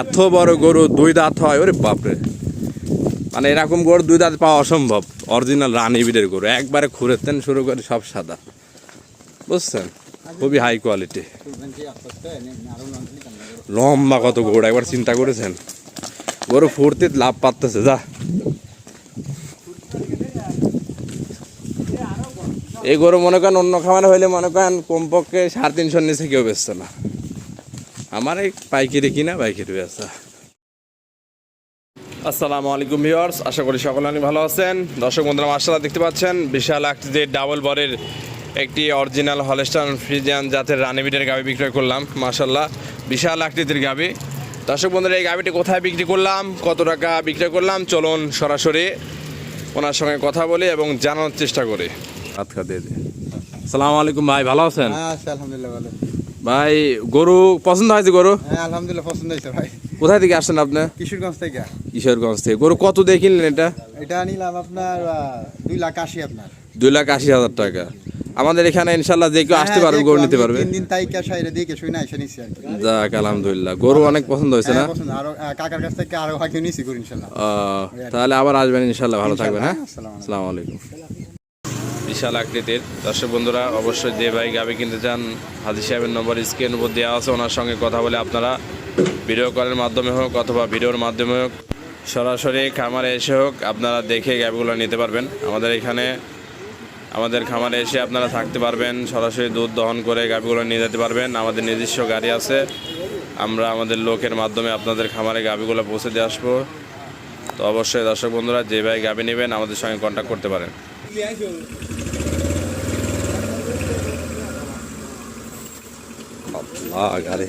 এত বড় গরু, দুই দাঁত হয়, ওরে বাপরে। মানে এরকম গরু, দুই দাঁত পাওয়া অসম্ভব। অরিজিনাল রানী বিডের গরু। একবারে খুঁড়েতেন শুরু করে সব সাদা। বুঝছেন? খুবই হাই কোয়ালিটি লম্বা কত গরু, একবার চিন্তা করেছেন? গরু ফুর্তিত লাভ পাচ্ছে, যা। এই গরু মনে করেন অন্য খামারে হইলে মনে করেন কমপক্ষে সাড়ে তিনশোর নিচে কেউ বেচছে না। আমার এই পাইকারি কিনা পাইকারি বেচা আসসালামু আলাইকুম ভিউয়ার্স আশা করি সকলে অনেক ভালো আছেন। দর্শক বন্ধুরা মার্শাল্লাহ দেখতে পাচ্ছেন বিশাল একটি যে ডাবল বরের একটি অরিজিনাল হলেস্টান ফ্রিজিয়ান জাতের রানিবিটের গাবি বিক্রয় করলাম মার্শাল্লাহ বিশাল আকৃতির গাবি। দর্শক বন্ধুরা এই গাবিটি কোথায় বিক্রি করলাম কত টাকা বিক্রয় করলাম চলুন সরাসরি ওনার সঙ্গে কথা বলি এবং জানানোর চেষ্টা করি। হাত দিয়ে দিই আসসালামু আলাইকুম ভাই ভালো আছেন? হ্যাঁ আচ্ছা আলহামদুলিল্লাহ ভালো। ভাই গরু পছন্দ হয়েছে গরু? হ্যাঁ আলহামদুলিল্লাহ পছন্দ হয়েছে ভাই। কোথায় থেকে আসছেন আপনি? কিশোরগঞ্জ থেকে। কিশোরগঞ্জ থেকে। গরু কত দিয়ে কিনলেন এটা? এটা নিলাম আপনার দুই লাখ আশি আপনার। দুই লাখ আশি হাজার টাকা। আমাদের এখানে ইনশাল্লাহ যে কেউ আসতে হ্যাঁ, পারবে গরু নিতে পারবে। তিন দিন তাই আইরে দিয়ে শুই না এসে নিছি যাক আলহামদুলিল্লাহ। গরু অনেক পছন্দ হয়েছে না? হ্যাঁ, পছন্দ। আরও কাকার কাছ থেকে আরও হাকিও নিছি গরু ইনশাল্লাহ তাহলে আবার আসবেন ইনশাল্লাহ ভালো থাকবেন হ্যাঁ? আসসালামু আলাইকুম। বিশাল আকৃতির। দর্শক বন্ধুরা, অবশ্যই যে ভাই গাবি কিনতে চান, হাজি সাহেবের নম্বর স্ক্রিন উপর দেওয়া আছে, ওনার সঙ্গে কথা বলে আপনারা ভিডিও কলের মাধ্যমে হোক অথবা ভিডিওর মাধ্যমে হোক, সরাসরি খামারে এসে হোক, আপনারা দেখে গাবিগুলো নিতে পারবেন। আমাদের এখানে, আমাদের খামারে এসে আপনারা থাকতে পারবেন, সরাসরি দুধ দহন করে গাবিগুলো নিয়ে যেতে পারবেন। আমাদের নিজস্ব গাড়ি আছে, আমরা আমাদের লোকের মাধ্যমে আপনাদের খামারে গাবিগুলো পৌঁছে দিয়ে আসব। তো অবশ্যই দর্শক বন্ধুরা, যে ভাই গাবি নেবেন, আমাদের সঙ্গে কন্ট্যাক্ট করতে পারেন। আল্লাহ গাড়ি